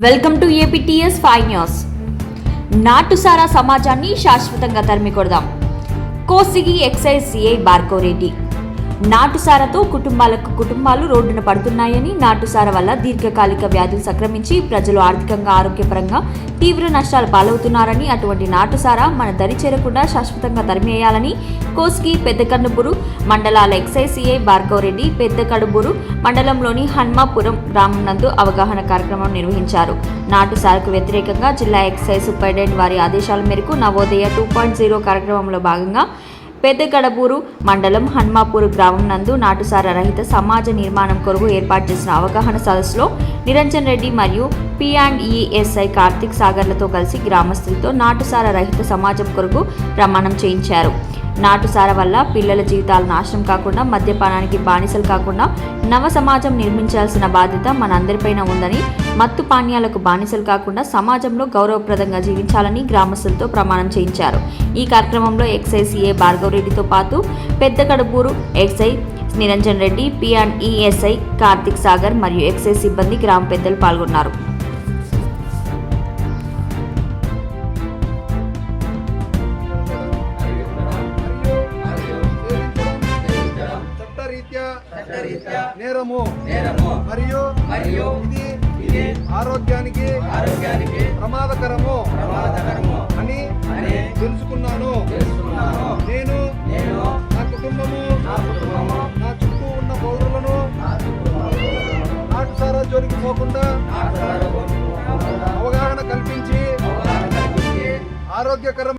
Welcome to APTS five news. నాటుసారా సమాజాన్ని శాశ్వతంగా తరిమి కొడదాం కోసిగి ఎక్సైజ్ సిఐ బార్కోరెడ్డి నాటుసారతో కుటుంబాలకు కుటుంబాలు రోడ్డున పడుతున్నాయని నాటుసార వల్ల దీర్ఘకాలిక వ్యాధులు సంక్రమించి ప్రజలు ఆర్థికంగా ఆరోగ్యపరంగా తీవ్ర నష్టాలు పాలవుతున్నారని అటువంటి నాటుసార మన దరి చేరకుండా శాశ్వతంగా తరిమేయాలని కోస్గి పెద్దకన్నుబురు మండలాల ఎక్సైజ్ సిఐ భార్గవరెడ్డి పెద్ద కడుబూరు మండలంలోని హన్మాపురం గ్రామం నందు అవగాహన కార్యక్రమం నిర్వహించారు. నాటుసారకు వ్యతిరేకంగా జిల్లా ఎక్సైజ్ సూపరింటెండెంట్ వారి ఆదేశాల మేరకు నవోదయ టూ పాయింట్ జీరో కార్యక్రమంలో భాగంగా పెద్ద మండలం హన్మాపూర్ గ్రామం నందు నాటుసార రహిత సమాజ నిర్మాణం కొరకు ఏర్పాటు చేసిన అవగాహన సదస్సులో నిరంజన్ రెడ్డి మరియు పి అండ్ ఈఎస్ఐ కార్తిక్ సాగర్లతో కలిసి గ్రామస్తులతో నాటుసార రహిత సమాజం కొరకు ప్రమాణం చేయించారు. నాటుసార వల్ల పిల్లల జీవితాలు నాశనం కాకుండా మద్యపానానికి బానిసలు కాకుండా నవ సమాజం నిర్మించాల్సిన బాధ్యత మనందరిపైన ఉందని మత్తు పానీయాలకు బానిసలు కాకుండా సమాజంలో గౌరవప్రదంగా జీవించాలని గ్రామస్తులతో ప్రమాణం చేయించారు. ఈ కార్యక్రమంలో ఎక్సైజ్ సిఏ భార్గవరెడ్డితో పాటు పెద్ద Kadupuru excise Niranjan Reddy P and ESI Karthik Sagar మరియు ఎక్సైజ్ సిబ్బంది గ్రామ పెద్దలు పాల్గొన్నారు. నేరము. మరియు మరియు ఇది ఇది ఆరోగ్యానికి ఆరోగ్యానికి ప్రమాదకరము ప్రమాదకరము అని అని తెలుసుకున్నాను. తెలుసుకున్నాను. నేను నేను నా కుటుంబము నా కుటుంబము నా చుట్టూ ఉన్న పౌరులను నాటుసారా జోలికి పోకుండా అవగాహన కల్పించి ఆరోగ్యకరం